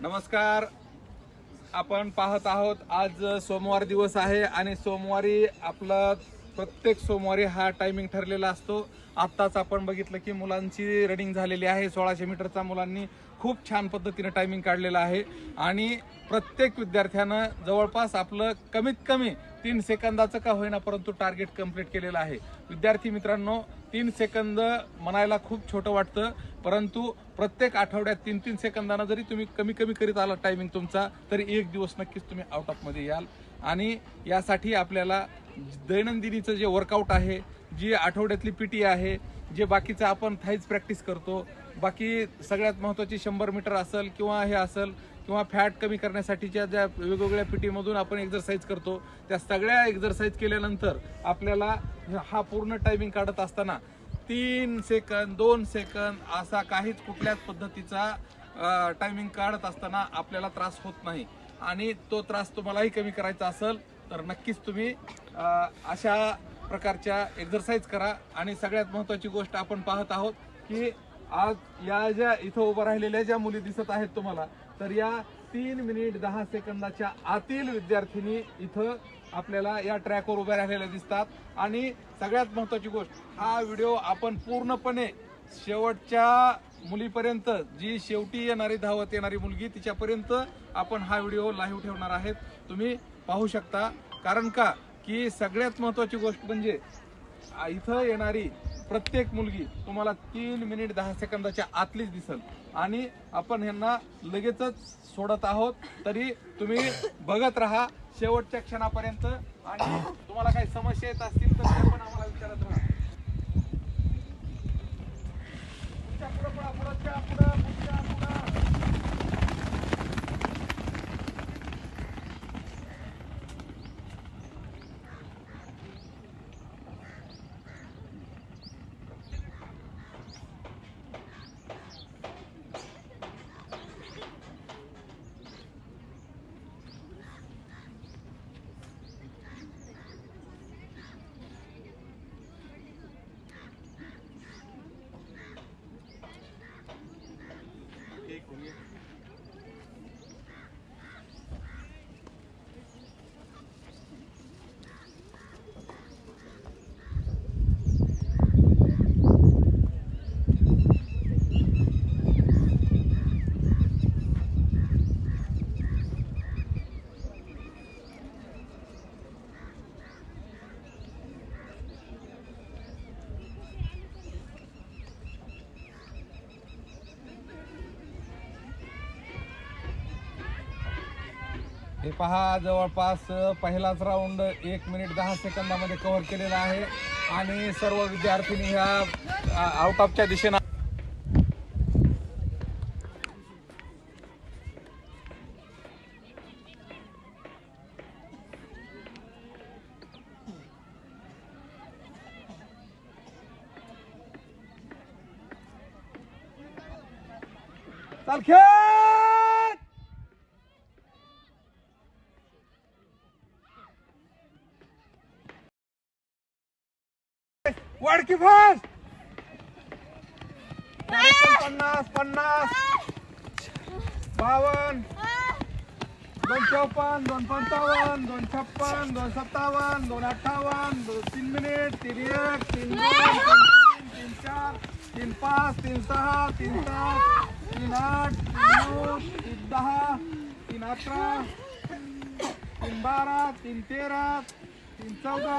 नमस्कार. आपण पाहत आहोत आज सोमवार दिवस आहे आणि सोमवारी आपला प्रत्येक सोमवारी हा टायमिंग ठरलेला असतो. आत्ताच आपण बघितलं की मुलांची रनिंग झालेली आहे सोळाशे मीटरचा मुलांनी खूप छान पद्धतीनं टायमिंग काढलेलं आहे. आणि प्रत्येक विद्यार्थ्यानं जवळपास आपलं कमीत कमी तीन सेकंदाचं का होईना परंतु टार्गेट कंप्लीट केलेलं आहे. विद्यार्थी मित्रांनो तीन सेकंद म्हणायला खूप छोटं वाटतं परंतु प्रत्येक आठवड्यात तीन तीन सेकंदानं जरी तुम्ही कमी कमी करीत आला टायमिंग तुमचा तरी एक दिवस नक्कीच तुम्ही आउट ऑफमध्ये याल. आणि यासाठी आपल्याला दैनंदिनीचं जे वर्कआउट आहे जी आठवड्यातली पी टी आहे जे बाकीचं आपण थाईज प्रॅक्टिस करतो बाकी सगळ्यात महत्त्वाची शंभर मीटर असेल किंवा हे असेल किंवा फॅट कमी करण्यासाठीच्या ज्या वेगवेगळ्या पिटीमधून आपण एक्झरसाईज करतो त्या सगळ्या एक्झरसाईज केल्यानंतर आपल्याला हा पूर्ण टायमिंग काढत असताना तीन सेकंद दोन सेकंद असा काहीच कुठल्याच पद्धतीचा टायमिंग काढत असताना आपल्याला त्रास होत नाही. आणि तो त्रास तुम्हालाही कमी करायचा असेल तर नक्कीच तुम्ही अशा प्रकारच्या एक्झरसाईज करा. आणि सगळ्यात महत्त्वाची गोष्ट आपण पाहत आहोत की आज या ज्या इथं उभं राहिलेल्या ज्या मुली दिसत आहेत तुम्हाला तर या तीन मिनिट दहा सेकंदाच्या आतील विद्यार्थिनी इथं आपल्याला या ट्रॅकवर उभ्या राहिलेल्या दिसतात. आणि सगळ्यात महत्त्वाची गोष्ट हा व्हिडिओ आपण पूर्णपणे शेवटच्या मुलीपर्यंत जी शेवटी येणारी धावत येणारी मुलगी तिच्यापर्यंत आपण हा व्हिडिओ लाईव्ह ठेवणार आहेत. तुम्ही पाहू शकता. कारण का? की सगळ्यात महत्त्वाची गोष्ट म्हणजे इथं येणारी प्रत्येक मुलगी तुम्हाला तीन मिनिट दहा सेकंदाच्या आतलीच दिसल. आणि आपण ह्यांना लगेचच सोडत आहोत. तरी तुम्ही बघत राहा शेवटच्या क्षणापर्यंत. आणि तुम्हाला काही समस्या येत असतील तर ते पण आम्हाला विचारत राहा. पुढं पुढं. हे पहा जवळपास पहिलाच राऊंड एक मिनिट दहा सेकंदामध्ये कव्हर केलेला आहे. आणि सर्व विद्यार्थिनी ह्या आउट ऑफच्या दिशेनं चाल खेळ वाडकी फास्ट पन्नास पन्नास. बावन्न. दोन चौपन्न दोन पंचावन्न दोन छप्पन दोन सत्तावन्न दोन अठ्ठावन्न दोन तीन मिनिट तीन एक तीन दोन तीन तीन तीन चार तीन पाच तीन सहा तीन सात तीन आठ तीन नऊ तीन दहा तीन अकरा तीन बारा तीन तेरा तीन चौदा.